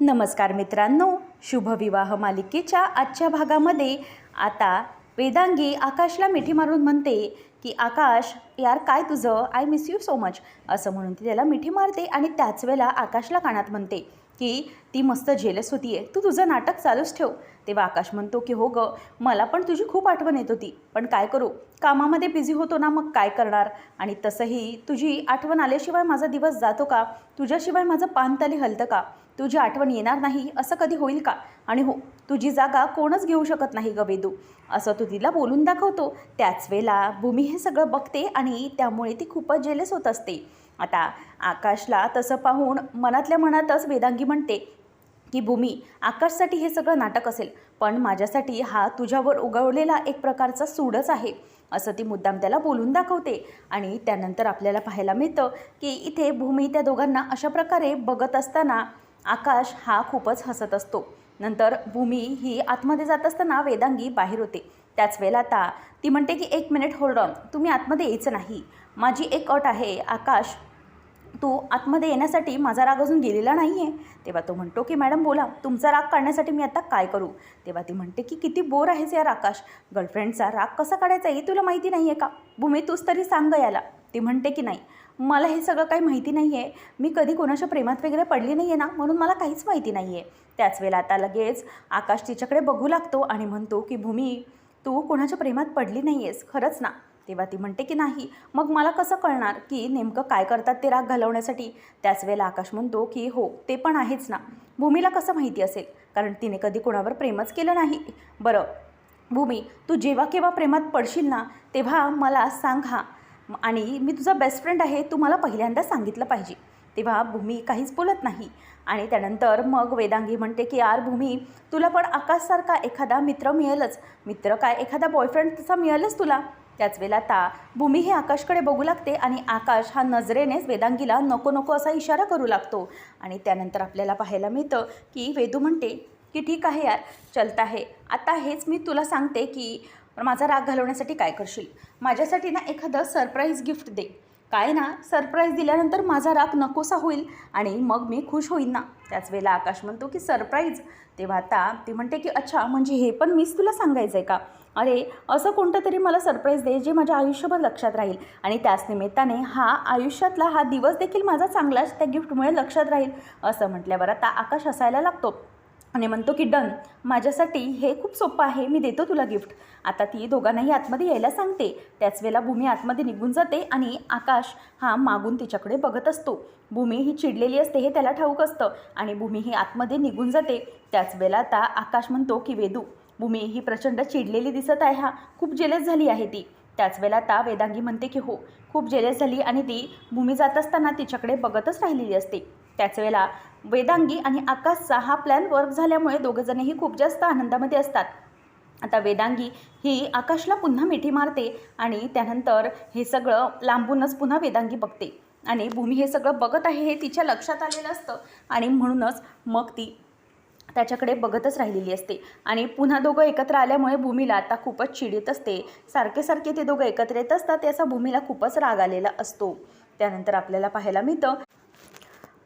नमस्कार मित्रांनो शुभविवाह मालिकेच्या आजच्या भागामध्ये आता वेदांगी आकाशला मिठी मारून म्हणते की आकाश यार काय तुझं? I miss you so much असं म्हणून ती त्याला मिठी मारते आणि त्याच वेळेला आकाशला कानात म्हणते. की ती मस्त जेलस होती आहे तू तुझं नाटक चालूच ठेव. तेव्हा आकाश म्हणतो की हो गं मला पण तुझी खूप आठवण येत होती. पण काय करू? कामामध्ये बिझी होतो ना मग काय करणार? आणि तसंही तुझी आठवण आल्याशिवाय माझा दिवस जातो का? तुझ्याशिवाय माझं पानतली हलतं का? तुझी आठवण येणार नाही असं कधी होईल का? आणि हो तुझी जागा कोणच घेऊ शकत नाही ग वेदू. असं तू तिला बोलून दाखवतो. त्याच वेळेला भूमी हे सगळं बघते आणि त्यामुळे ती खूपच जेलस होत असते. आता आकाशला तसं पाहून मनातल्या मनातच वेदांगी म्हणते की भूमी आकाशसाठी हे सगळं नाटक असेल पण माझ्यासाठी हा तुझ्यावर उगवलेला एक प्रकारचा सूडच आहे असं ती मुद्दाम त्याला बोलून दाखवते. आणि त्यानंतर आपल्याला पाहायला मिळतं की इथे भूमी त्या दोघांना अशा प्रकारे बघत असताना आकाश हा खूपच हसत असतो. नंतर भूमी ही आतमध्ये जात असताना वेदांगी बाहेर होते. त्याच वेळेला आता ती म्हणते की एक मिनिट होल्ड ऑन तुम्ही आतमध्ये यायचं नाही. माझी एक अट आहे आकाश. तू आतमध्ये येण्यासाठी माझा राग अजून गेलेला नाही आहे तेव्हा तो म्हणतो की मॅडम बोला. तुमचा राग काढण्यासाठी मी आता काय करू? तेव्हा ती म्हणते की किती बोर आहेस यार आकाश. गर्लफ्रेंडचा राग कसा काढायचा हे तुला माहिती नाही आहे का? भूमी तूच तरी सांग याला. ती म्हणते की नाही. मला हे सगळं काही माहिती नाही आहे मी कधी कोणाच्या प्रेमात वगैरे पडली नाही आहे ना म्हणून मला काहीच माहिती नाही आहे त्याच वेळेला आता लगेच आकाश तिच्याकडे बघू लागतो आणि म्हणतो की भूमी तू कोणाच्या प्रेमात पडली नाही आहेस खरंच ना? तेव्हा ती म्हणते की नाही. मग मला कसं कळणार की नेमकं काय करतात ते राग घालवण्यासाठी? त्याच वेळेला आकाश म्हणतो की हो ते पण आहेच ना. भूमीला कसं माहिती असेल? कारण तिने कधी कोणावर प्रेमच केलं नाही. बरं भूमी तू जेव्हा केव्हा प्रेमात पडशील ना तेव्हा मला सांग हा. आणि मी तुझा बेस्ट फ्रेंड आहे तू मला पहिल्यांदा सांगितलं पाहिजे. तेव्हा भूमी काहीच बोलत नाही. आणि त्यानंतर मग वेदांगी म्हणते की यार भूमी तुला पण आकाशसारखा एखादा मित्र मिळेलच. मित्र काय? एखादा बॉयफ्रेंड तसा मिळेलच तुला. त्याच वेळेला आता भूमी हे आकाशकडे बघू लागते आणि आकाश हा नजरेनेच वेदांगीला नको नको असा इशारा करू लागतो. आणि त्यानंतर आपल्याला पाहायला मिळतं की वेदू म्हणते की ठीक आहे यार चलत आहे. आता हेच मी तुला सांगते की माझा राग घालवण्यासाठी काय करशील? माझ्यासाठी ना एखादं सरप्राईज गिफ्ट दे. काय ना सरप्राईज दिल्यानंतर माझा राग नकोसा होईल आणि मग मी खुश होईन ना. त्याच वेळेला आकाश म्हणतो की सरप्राईज तेव्हा आता ती म्हणते की अच्छा म्हणजे हे पण मीच तुला सांगायचं आहे का? अरे असं कोणतं तरी मला सरप्राईज दे जे माझ्या आयुष्यभर लक्षात राहील. आणि त्याच निमित्ताने हा आयुष्यातला हा दिवस देखील माझा चांगलाच त्या गिफ्टमुळे लक्षात राहील असं म्हटल्यावर आता आकाश हसायला लागतो. आणि म्हणतो की डन माझ्यासाठी हे खूप सोपं आहे मी देतो तुला गिफ्ट. आता ती दोघांनाही आतमध्ये यायला सांगते. त्याच वेळेला भूमी आतमध्ये निघून जाते आणि आकाश हा मागून तिच्याकडे बघत असतो. भूमी ही चिडलेली असते हे त्याला ठाऊक असतं आणि भूमी ही आतमध्ये निघून जाते. त्याच वेळेला आता आकाश म्हणतो की वेदू भूमी ही प्रचंड चिडलेली दिसत आहे हा खूप जेलस झाली आहे ती. त्याच वेळेला आता वेदांगी म्हणते की हो खूप जेलस झाली आणि ती भूमी जात असताना तिच्याकडे बघतच राहिलेली असते. त्याच वेळेला वेदांगी आणि आकाशचा हा प्लॅन वर्क झाल्यामुळे दोघंजणही खूप जास्त आनंदामध्ये असतात. आता वेदांगी ही आकाशला पुन्हा मिठी मारते आणि त्यानंतर हे सगळं लांबूनच पुन्हा वेदांगी बघते. आणि भूमी हे सगळं बघत आहे हे तिच्या लक्षात आलेलं असतं आणि म्हणूनच मग ती त्याच्याकडे बघतच राहिलेली असते. आणि पुन्हा दोघं एकत्र आल्यामुळे भूमीला आता खूपच चिड येत असते. सारखे सारखे ते दोघं एकत्र येत असतात त्याचा भूमीला खूपच राग आलेला असतो. त्यानंतर आपल्याला पाहायला मिळतं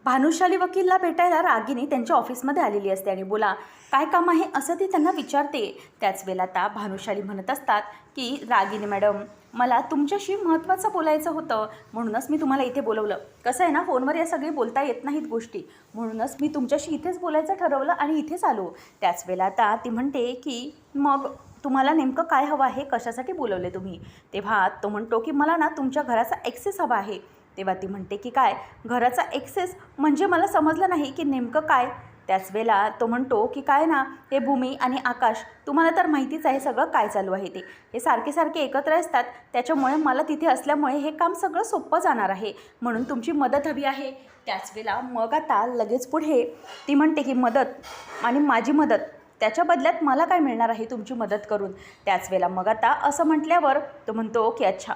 भानुशाली वकीलला भेटायला रागिनी त्यांच्या ऑफिसमध्ये आलेली असते आणि बोला काय काम आहे? असं ती त्यांना विचारते. त्याच वेळेला आता भानुशाली म्हणत असतात की रागिनी मॅडम मला तुमच्याशी महत्त्वाचं बोलायचं होतं. म्हणूनच मी तुम्हाला इथे बोलवलं. कसं आहे ना फोनवर या सगळी बोलता येत नाहीत गोष्टी. म्हणूनच मी तुमच्याशी इथेच बोलायचं ठरवलं आणि इथेच आलो. त्याच वेळेला आता ती म्हणते की मग तुम्हाला नेमकं काय हवं आहे? कशासाठी बोलवले तुम्ही? तेव्हा तो म्हणतो की मला ना तुमच्या घराचा ॲक्सेस हवा आहे. तेव्हा ती म्हणते की काय घराचा एक्सेस म्हणजे मला समजलं नाही की नेमकं काय. त्याच वेळेला तो म्हणतो की काय ना हे भूमी आणि आकाश तुम्हाला तर माहितीच आहे सगळं काय चालू आहे ते. हे सारखे सारखे एकत्र असतात त्याच्यामुळे मला तिथे असल्यामुळे हे काम सगळं सोपं जाणार आहे. म्हणून तुमची मदत हवी आहे. त्याच वेळेला मग आता लगेच पुढे ती म्हणते की मदत आणि माझी मदत त्याच्या बदल्यात मला काय मिळणार आहे तुमची मदत करून? त्याच वेळेला मग आता असं म्हटल्यावर तो म्हणतो की अच्छा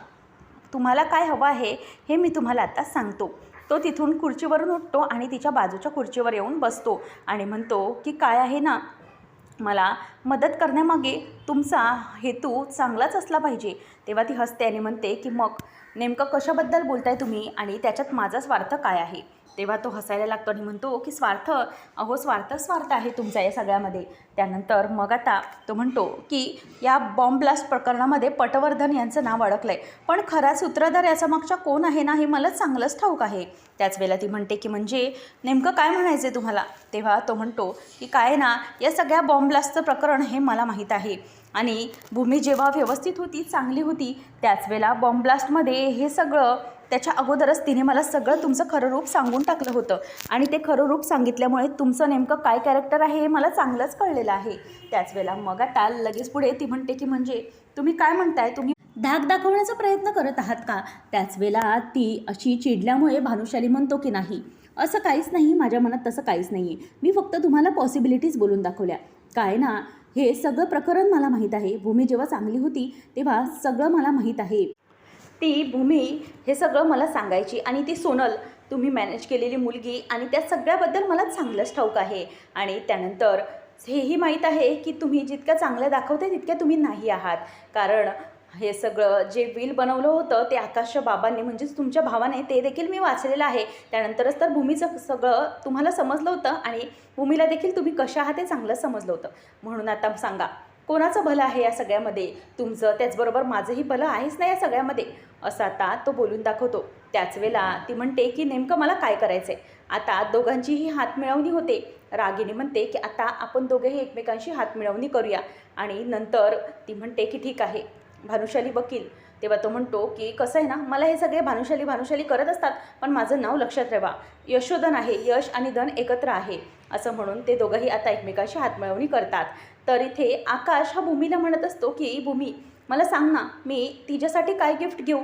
तुम्हाला काय हवं आहे हे मी तुम्हाला आता सांगतो. तो तिथून खुर्चीवरून उठतो आणि तिच्या बाजूच्या खुर्चीवर येऊन बसतो आणि म्हणतो की काय आहे ना मला मदत करण्यामागे तुमचा हेतू चांगलाच असला पाहिजे. तेव्हा ती हसते आणि म्हणते की मग नेमकं कशाबद्दल बोलताय तुम्ही आणि त्याच्यात माझा स्वार्थ काय आहे? तेव्हा तो हसायला लागतो आणि म्हणतो की स्वार्थ. अहो स्वार्थ स्वार्थ आहे तुमचा या सगळ्यामध्ये. त्यानंतर मग आता तो म्हणतो की या बॉम्ब ब्लास्ट प्रकरणामध्ये पटवर्धन यांचं नाव अडकलं आहे पण खरा सूत्रधार याचा मागच्या कोण आहे ना हे मला चांगलंच ठाऊक आहे. त्याच वेळेला ती म्हणते की म्हणजे नेमकं काय म्हणायचं आहे तुम्हाला? तेव्हा तो म्हणतो की काय ना या सगळ्या बॉम्ब ब्लास्टचं प्रकरण हे मला माहीत आहे. आणि भूमी जेव्हा व्यवस्थित होती चांगली होती त्याच वेळेला बॉम्ब ब्लास्टमध्ये हे सगळं त्याच्या अगोदरच तिने मला सगळं तुमचं खरं रूप सांगून टाकलं होतं. आणि ते खरं रूप सांगितल्यामुळे तुमचं नेमकं काय कॅरेक्टर आहे हे मला चांगलंच कळलेलं आहे. त्याच वेळेला मग आता लगेच पुढे ती म्हणते की म्हणजे तुम्ही काय म्हणताय? तुम्ही धाक दाखवण्याचा प्रयत्न करत आहात का? त्याच वेळेला ती अशी चिडल्यामुळे भानुशाली म्हणतो की नाही असं काहीच नाही माझ्या मनात तसं काहीच नाही आहे मी फक्त तुम्हाला पॉसिबिलिटीज बोलून दाखवल्या. काय ना हे सगळं प्रकरण मला माहीत आहे. भूमी जेव्हा चांगली होती तेव्हा सगळं मला माहीत आहे. ती भूमी हे सगळं मला सांगायची आणि ती सोनल तुम्ही मॅनेज केलेली मुलगी आणि त्या सगळ्याबद्दल मला चांगलंच ठाऊक आहे. आणि त्यानंतर हेही माहीत आहे की तुम्ही जितक्या चांगल्या दाखवते तितक्या तुम्ही नाही आहात. कारण हे सगळं जे विल बनवलं होतं ते आकाशच्या बाबांनी म्हणजेच तुमच्या भावाने ते देखील मी वाचलेलं आहे. त्यानंतरच तर भूमीचं सगळं तुम्हाला समजलं होतं आणि भूमीला देखील तुम्ही कशा आहात ते चांगलं समजलं होतं. म्हणून आता सांगा कोणाचं भलं आहे या सगळ्यामध्ये? तुमचं त्याचबरोबर माझंही भलं आहेच ना या सगळ्यामध्ये? असं आता तो बोलून दाखवतो. त्याच वेळेला ती म्हणते की नेमकं मला काय करायचं आहे आता दोघांचीही हात मिळवणी होते. रागिनी म्हणते की आता आपण दोघेही एकमेकांशी हात मिळवणी करूया. आणि नंतर ती म्हणते की ठीक आहे भानुशाली वकील. तेव्हा तो म्हणतो की कसं आहे ना मला हे सगळे भानुशाली भानुशाली करत असतात पण माझं नाव लक्षात ठेवा. यशोधन आहे यश आणि धन एकत्र आहे. असं म्हणून ते दोघंही आता एकमेकांशी हातमिळवणी करतात. तर इथे आकाश हा भूमीला म्हणत असतो की भूमी मला सांग ना मी तिच्यासाठी काय गिफ्ट घेऊ?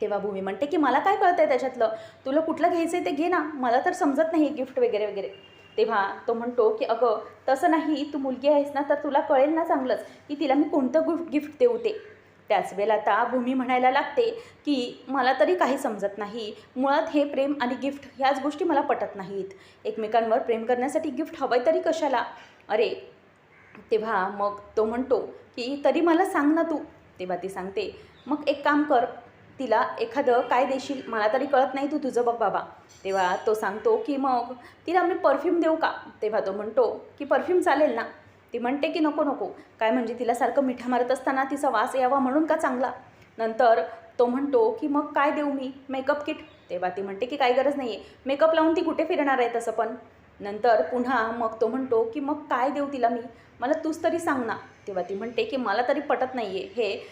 तेव्हा भूमी म्हणते की मला काय कळतं आहे त्याच्यातलं? तुला कुठलं घ्यायचं आहे ते घे ना. मला तर समजत नाही गिफ्ट वगैरे वगैरे. तेव्हा तो म्हणतो की अगं तसं नाही तू मुलगी आहेस ना तर तुला कळेल ना चांगलंच की तिला मी कोणतं गिफ्ट गिफ्ट देऊ ते. त्याच वेळेला आता भूमी म्हणायला लागते की मला तरी काही समजत नाही. मुळात हे प्रेम आणि गिफ्ट ह्याच गोष्टी मला पटत नाहीत. एकमेकांवर प्रेम करण्यासाठी गिफ्ट हवं तरी कशाला? अरे तेव्हा मग तो म्हणतो की तरी मला सांग ना तू. तेव्हा ती सांगते मग एक काम कर तिला एखादं काय देशील? मला तरी कळत नाही तू तुझं बघ बाबा. तेव्हा तो सांगतो की मग तिला मी परफ्यूम देऊ का? तेव्हा तो म्हणतो की परफ्यूम चालेल ना. ती म्हणते की नको नको. काय म्हणजे तिला सारखं मिठा मारत असताना तिचा वास यावा म्हणून का चांगला? नंतर तो म्हणतो की मग काय देऊ मी? Makeup kit. तेव्हा ती म्हणते की काय गरज नाही आहे मेकअप लावून ती कुठे फिरणार आहे तसं पण? नंतर पुन्हा मग तो म्हणतो की मग काय देऊ तिला मी? मला तूच तरी सांग ना. तेव्हा ती म्हणते की मला तरी पटत नाही आहे हे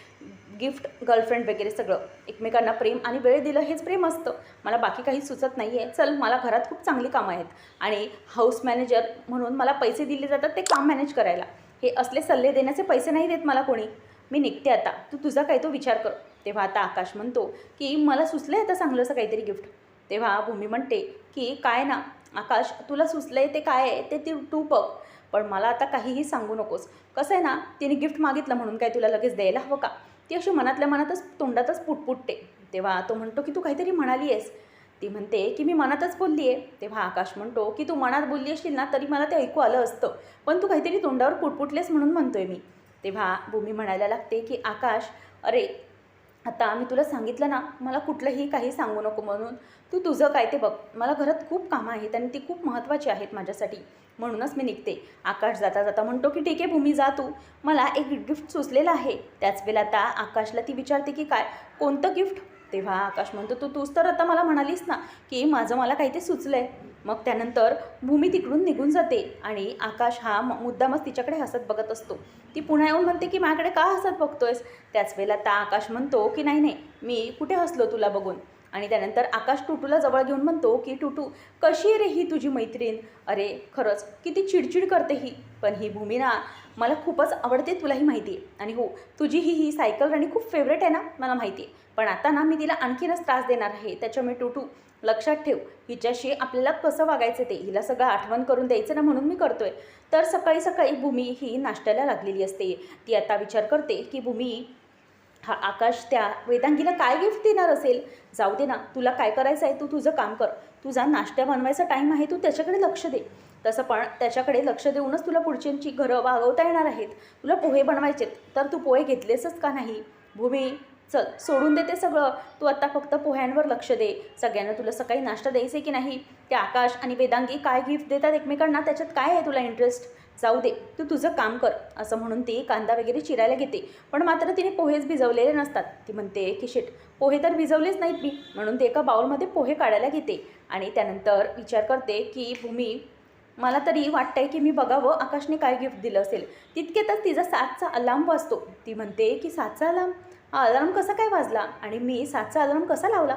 गिफ्ट गर्लफ्रेंड वगैरे सगळं. एकमेकांना प्रेम आणि वेळ दिलं हेच प्रेम असतं. मला बाकी काही सुचत नाही आहे चल मला घरात खूप चांगली कामं आहेत. आणि हाऊस मॅनेजर म्हणून मला पैसे दिले जातात ते काम मॅनेज करायला. हे असले सल्ले देण्याचे पैसे नाही देत मला कोणी. मी निघते आता. तू तुझा काही तो विचार कर. तेव्हा आता आकाश म्हणतो की मला सुचलं आहे आता चांगलं असं काहीतरी गिफ्ट. तेव्हा भूमी म्हणते की काय ना आकाश तुला सुचलं आहे ते काय आहे ते ती तू बघ. पण मला आता काहीही सांगू नकोस. कसं आहे ना तिने गिफ्ट मागितलं म्हणून काय तुला लगेच द्यायला हवं का? ती अशी मनातल्या मनातच तोंडातच पुटपुटते. तेव्हा तो म्हणतो की तू काहीतरी म्हणाली आहेस ती म्हणते की मी मनातच बोलली आहे तेव्हा आकाश म्हणतो की तू मनात बोलली असशील ना तरी मला ते ऐकू आलं असतं. पण तू काहीतरी तोंडावर पुटपुटलेस म्हणून म्हणतोय मी. तेव्हा भूमी म्हणायला लागते की आकाश अरे आता मी तुला सांगितलं ना मला कुठलंही काही सांगू नको म्हणून. तू तुझं काय ते बघ. मला घरात खूप कामं आहेत आणि ती खूप महत्त्वाची आहेत माझ्यासाठी. म्हणूनच मी निघते. आकाश जाता जाता म्हणतो की ठीक आहे भूमी जा तू. मला एक गिफ्ट सुचलेलं आहे. त्याच वेळेला आता आकाशला ती विचारते की काय? कोणतं गिफ्ट तेव्हा आकाश म्हणतो तू तूच तर आता मला म्हणालीस ना की माझं मला काही ते सुचलं आहे मग त्यानंतर भूमी तिकडून निघून जाते आणि आकाश हा मुद्दामच तिच्याकडे हसत बघत असतो. ती पुन्हा येऊन म्हणते की माझ्याकडे का हसत बघतोयस? त्याच वेळेला ता आकाश म्हणतो की नाही नाही मी कुठे हसलो तुला बघून? आणि त्यानंतर आकाश टुटूला जवळ घेऊन म्हणतो की टुटू कशी आहे रे ही तुझी मैत्रीण? अरे खरंच किती चिडचिड करते ही. पण ही भूमी ना मला खूपच आवडते तुलाही माहिती आहे. आणि हो तुझी ही ही सायकल राणी खूप फेवरेट आहे ना मला माहिती आहे. पण आता ना मी तिला आणखीनच त्रास देणार आहे. त्याच्यामुळे टुटू लक्षात ठेव हिच्याशी आपल्याला कसं वागायचं ते? हिला सगळं आठवण करून द्यायचं ना म्हणून मी करतोय. तर सकाळी सकाळी भूमी ही नाश्त्याला लागलेली असते. ती आता विचार करते की भूमी हा आकाश त्या वेदांगीला काय गिफ्ट देणार असेल? जाऊ दे ना तुला काय करायचं आहे तू तुझं काम कर. तुझा नाश्ता बनवायचा टाईम आहे तू त्याच्याकडे लक्ष दे. तसं पण त्याच्याकडे लक्ष देऊनच तुला पुढच्यांची घरं वागवता येणार आहेत. तुला पोहे बनवायचेत तर तू पोहे घेतलेसच का नाही? भूमी चल सोडून देते सगळं. तू आत्ता फक्त पोह्यांवर लक्ष दे. सगळ्यांना तुला सकाळी नाश्ता द्यायचा आहे की नाही? ते आकाश आणि वेदांगी काय गिफ्ट देतात एकमेकांना? त्याच्यात काय आहे तुला इंटरेस्ट जाऊ दे तू तुझं काम कर असं म्हणून ती कांदा वगैरे चिरायला घेते. पण मात्र तिने पोहेच भिजवलेले नसतात. ती म्हणते की शेट पोहे तर भिजवलेच नाहीत मी. म्हणून ते एका बाउलमध्ये पोहे काढायला घेते. आणि त्यानंतर विचार करते की भूमी मला तरी वाटतंय की मी बघावं आकाशने काय गिफ्ट दिलं असेल. तितके तर तिचा सातचा अलार्म वाजतो. ती म्हणते की सातचा अलार्म? हा अलार्म कसा काय वाजला? आणि मी सातचा अलार्म कसा लावला?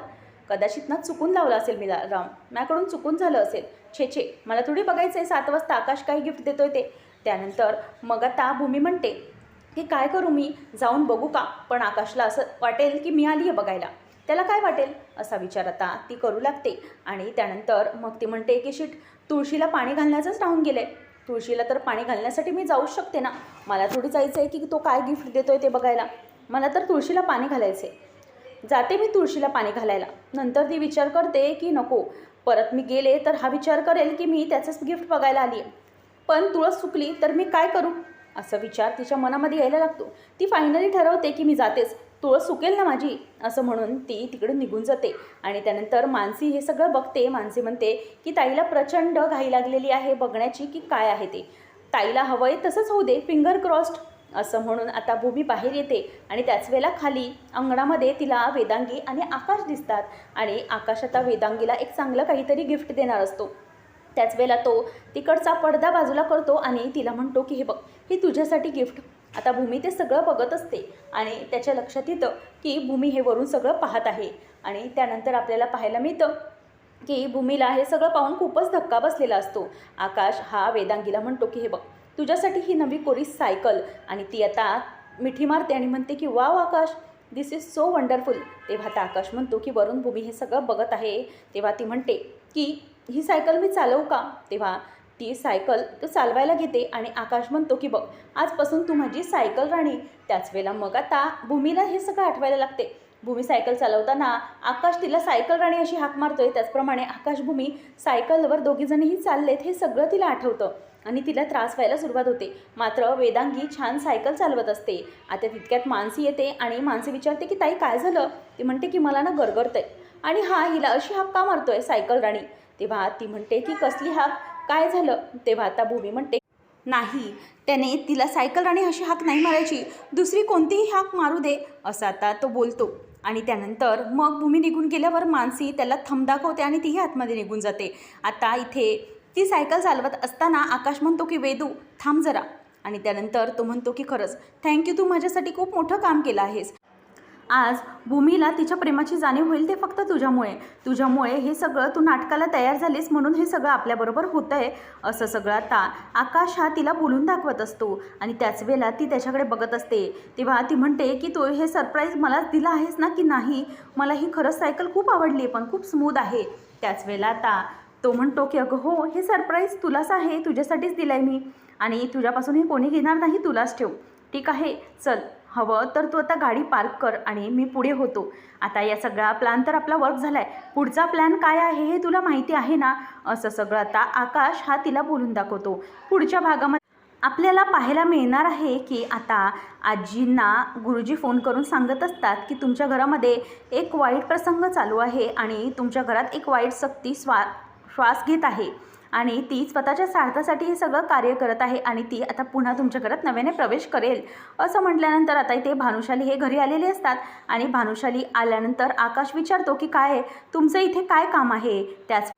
कदाचित ना चुकून लावला असेल मी अलार्म. माझ्याकडून चुकून झालं असेल. छे छे मला थोडी बघायचं आहे सात वाजता आकाश काही गिफ्ट देतोय ते. त्यानंतर मग आता भूमी म्हणते की काय करू मी? जाऊन बघू का? पण आकाशला असं वाटेल की मी आली आहे बघायला. त्याला काय वाटेल? असा विचार आता ती करू लागते. आणि त्यानंतर मग ती म्हणते की शीट तुळशीला पाणी घालण्याचंच राहून गेलं आहे तुळशीला तर पाणी घालण्यासाठी मी जाऊच शकते ना. मला थोडी जायचं आहे की तो काय गिफ्ट देतोय ते बघायला. मला तर तुळशीला पाणी घालायचं आहे जाते मी तुळशीला पाणी घालायला. नंतर ती विचार करते की नको परत मी गेले तर हा विचार करेल की मी त्याचंच गिफ्ट बघायला आली आहे पण तुळस चुकली तर मी काय करू? असा विचार तिच्या मनामध्ये यायला लागतो. ती फायनली ठरवते की मी जातेच. तुळस सुकेल ना माझी? असं म्हणून ती तिकडून निघून जाते आणि त्यानंतर मानसी हे सगळं बघते. मानसी म्हणते की ताईला प्रचंड घाई लागलेली आहे बघण्याची की काय आहे ते? ताईला हवं आहे तसंच होऊ दे. फिंगर क्रॉस्ड असं म्हणून आता भूमी बाहेर येते आणि त्याच वेळेला खाली अंगणामध्ये तिला वेदांगी आणि आकाश दिसतात आणि आकाश आता वेदांगीला एक चांगलं काहीतरी गिफ्ट देणार असतो. त्याच वेळेला तो तिकडचा पडदा बाजूला करतो आणि तिला म्हणतो की हे बघ हे तुझ्यासाठी गिफ्ट आता भूमी ते सगळं बघत असते आणि त्याच्या लक्षात येतं की भूमी हे वरून सगळं पाहत आहे आणि त्यानंतर आपल्याला पाहायला मिळतं की भूमीला हे सगळं पाहून खूपच धक्का बसलेला असतो. आकाश हा वेदांगीला म्हणतो की हे बघ तुझ्यासाठी ही नवी कोरी सायकल. आणि ती आता मिठी मारते आणि म्हणते की wow Akash this is so wonderful तेव्हा आता आकाश म्हणतो की वरून भूमी हे सगळं बघत आहे. तेव्हा ती म्हणते की ही सायकल मी चालवू का? तेव्हा ती सायकल तो चालवायला घेते आणि आकाश म्हणतो की बघ आजपासून तू माझी सायकल राणी. त्याच वेळेला मग आता भूमीला हे सगळं आठवायला लागते. भूमी सायकल चालवताना आकाश तिला सायकल राणी अशी हाक मारतोय. त्याचप्रमाणे आकाश भूमी सायकलवर दोघीजणीही चाललेत हे सगळं तिला आठवतं. आणि तिला त्रास व्हायला सुरुवात होते. मात्र वेदांगी छान सायकल चालवत असते. आता तितक्यात मानसी येते आणि मानसी विचारते की ताई काय झालं? ती म्हणते की मला ना गरगरतंय. आणि हा हिला अशी हाक का मारतोय सायकल राणी? तेव्हा ती म्हणते की कसली हाक? काय झालं? तेव्हा आता भूमी म्हणते नाही त्याने तिला सायकल राणी अशी हाक नाही मारायची. दुसरी कोणतीही हाक मारू दे असं आता तो बोलतो. आणि त्यानंतर मग भूमी निघून गेल्यावर मानसी त्याला थम दाखवते आणि तीही आतमध्ये निघून जाते. आता इथे ती सायकल चालवत असताना आकाश म्हणतो की वेदू थांब जरा. आणि त्यानंतर तो म्हणतो की खरंच थँक्यू तू माझ्यासाठी खूप मोठं काम केलं आहेस. आज भूमीला तिच्या प्रेमाची जाणीव होईल ते फक्त तुझ्यामुळे. तुझ्यामुळे हे सगळं तू नाटकाला तयार झालीस म्हणून हे सगळं आपल्याबरोबर होतं आहे असं सगळं आता आकाश हा तिला बोलून दाखवत असतो. आणि त्याच वेळेला ती त्याच्याकडे बघत असते. तेव्हा ती म्हणते की तू हे सरप्राईज मलाच दिलं आहेस ना की नाही? मला ही खरंच सायकल खूप आवडली पण खूप स्मूथ आहे. त्याच वेळेला आता तो म्हणतो की अगं हो हे सरप्राईज तुलाच आहे तुझ्यासाठीच दिलं आहे मी. आणि तुझ्यापासून हे कोणी घेणार नाही तुलाच ठेव. ठीक आहे चल. हवं तर तू आता गाडी पार्क कर आणि मी पुढे होतो. आता या सगळा प्लॅन तर आपला वर्क झाला आहे पुढचा प्लॅन काय आहे हे तुला माहिती आहे ना? असं सगळं आता आकाश हा तिला बोलून दाखवतो. पुढच्या भागामध्ये आपल्याला पाहायला मिळणार आहे की आता आजींना गुरुजी फोन करून सांगत असतात की तुमच्या घरामध्ये एक वाईट प्रसंग चालू आहे आणि तुमच्या घरात एक वाईट शक्ती स्वा श्वास घेत आहे. आणि ती स्वतःच्या स्वार्थासाठी हे सगळं कार्य करत आहे आणि ती आता पुन्हा तुमच्या घरात नव्याने प्रवेश करेल. असं म्हटल्यानंतर आता इथे भानुशाली हे घरी आलेले असतात. आणि भानुशाली आल्यानंतर आकाश विचारतो की काय आहे? तुमचं इथे काय काम आहे? त्याच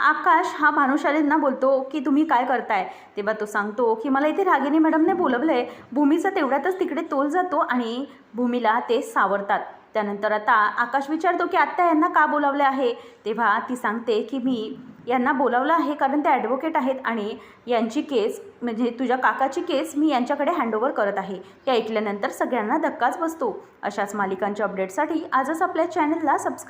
आकाश हा भानुशालींना बोलतो की तुम्ही काय करताय? तेव्हा तो सांगतो की मला इथे रागिनी मॅडमने बोलवलं आहे भूमीचा तेवढ्यातच तिकडे तोल जातो आणि भूमीला ते सावरतात. त्यानंतर आता आकाश विचारतो की आत्ता यांना का बोलावले आहे? तेव्हा ती सांगते की मी यांना बोलावलं आहे कारण ते ॲडव्होकेट आहेत आणि यांची केस म्हणजे तुझ्या काकाची केस मी यांच्याकडे हँडओव्हर करत आहे. ते ऐकल्यानंतर सगळ्यांना धक्काच बसतो. अशाच मालिकांच्या अपडेटसाठी आजच आपल्या चॅनलला सबस्क्राईब